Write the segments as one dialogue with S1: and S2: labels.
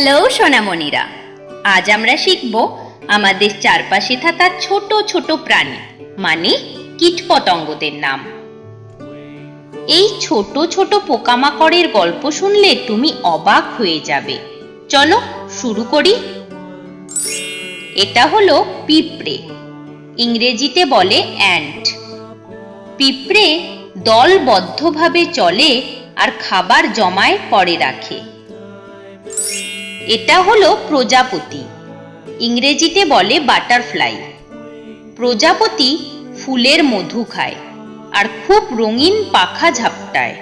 S1: Hello, সোনামণিরা। আজ আমরা শিখব আমাদের চারপাশে থাকা ছোট ছোট প্রাণী মানে কীটপতঙ্গদের নাম। এই ছোট ছোট পোকামাকড়ের গল্প শুনলে তুমি অবাক হয়ে যাবে। চলো শুরু করি। এটা হলো পিঁপড়ে। ইংরেজিতে বলে অ্যান্ট। পিঁপড়ে দলবদ্ধভাবে চলে আর খাবার জমায় পরে রাখে। এটা হলো প্রজাপতি। ইংরেজিতে বলে বাটারফ্লাই। প্রজাপতি ফুলের মধু খায় আর খুব রঙিন পাখা ঝাপটায়।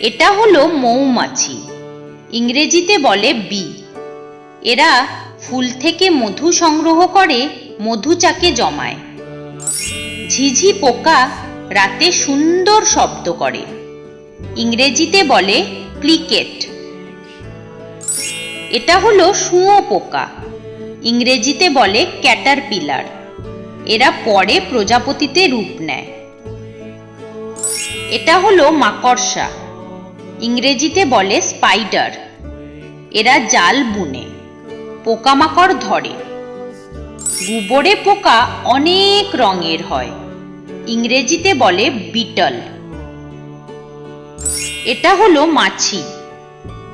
S1: এটা হলো মৌমাছি। ইংরেজিতে বলে বি। এরা ফুল থেকে মধু সংগ্রহ করে মধুচাকে জমায়। ঝিঝি পোকা রাতে সুন্দর শব্দ করে। ইংরেজিতে বলে ক্রিকেট। এটা হলো শুঁয়ো পোকা। ইংরেজিতে বলে ক্যাটারপিলার। এরা পরে প্রজাপতিতে রূপ নেয়। এটা হলো মাকড়সা। ইংরেজিতে বলে স্পাইডার। এরা জাল বুনে, পোকামাকড় ধরে। গুবরে পোকা অনেক রঙের হয়। ইংরেজিতে বলে বিটল। এটা হলো মাছি।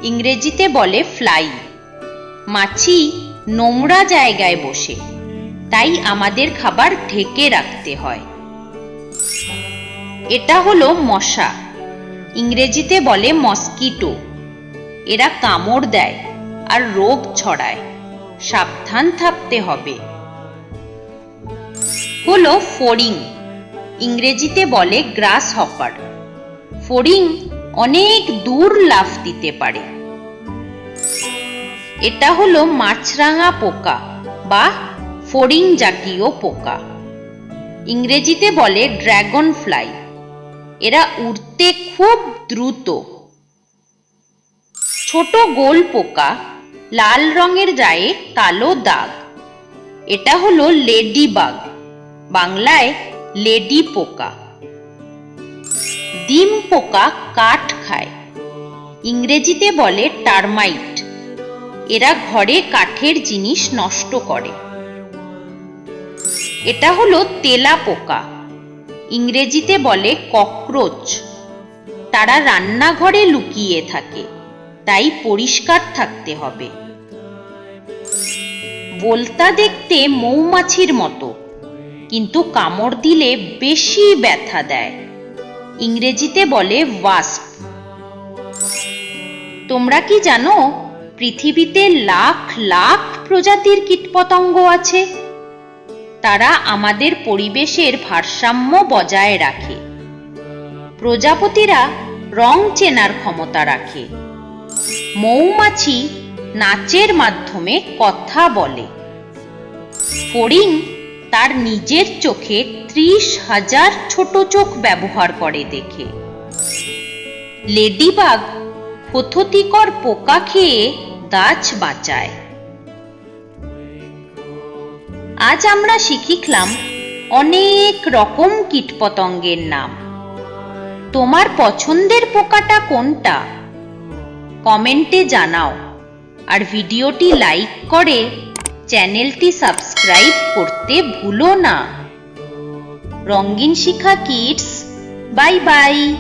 S1: ইংরেজিতে বলে ফ্লাই। মাছি নোংরা জায়গায় বসে। তাই আমাদের খাবার ঢেকে রাখতে হয়। এটা হলো মশা। ইংরেজিতে বলে মস্কিটো। এরা কামড় দেয় আর রোগ ছড়ায়। সাবধান থাকতে হবে। হলো ফড়িং। ইংরেজিতে বলে গ্রাস হপার ফড়িং অনেক দূর লাফ দিতে পারে। এটা হলো মাছরাঙা পোকা বা ফড়িং জাতীয় পোকা। ইংরেজিতে বলে ড্রাগন ফ্লাই এরা উড়তে খুব দ্রুত। ছোট গোল পোকা, লাল রঙের গায়ে কালো দাগ। এটা হলো লেডি বাগ বাংলায় লেডি পোকা। ডিম পোকা কাঠ খায়। ইংরেজিতে বলে টার্মাইট। এরা ঘরে কাঠের জিনিস নষ্ট করে। এটা হলো তেলা পোকা ইংরেজিতে বলে ককরোচ। তারা রান্নাঘরে লুকিয়ে থাকে, তাই পরিষ্কার থাকতে হবে। বলতা দেখতে মৌমাছির মতো, কিন্তু কামড় দিলে বেশি ব্যথা দেয়। ইংরেজিতে বলে ওয়াস্প। তোমরা কি জানো পৃথিবীতে লাখ লাখ প্রজাতির কীটপতঙ্গ আছে। তারা আমাদের পরিবেশের ভারসাম্য বজায় রাখে। প্রজাপতিরা রং চেনার ক্ষমতা রাখে। মৌমাছি নাচের মাধ্যমে কথা বলে। ফড়িং তার নিজের চোখে ত্রিশ হাজার ছোট চোখ ব্যবহার করে দেখে। লেডিবাগ ক্ষতিকর পোকা খেয়ে গাছ বাঁচায়। আজ আমরা শিখিখলাম অনেক রকম কীটপতঙ্গের নাম। তোমার পছন্দের পোকাটা কোনটা? কমেন্টে জানাও। আর ভিডিওটি লাইক করে চ্যানেলটি সাবস্ক্রাইব করতে ভুলো না। Rangin Shikha kids, bye bye.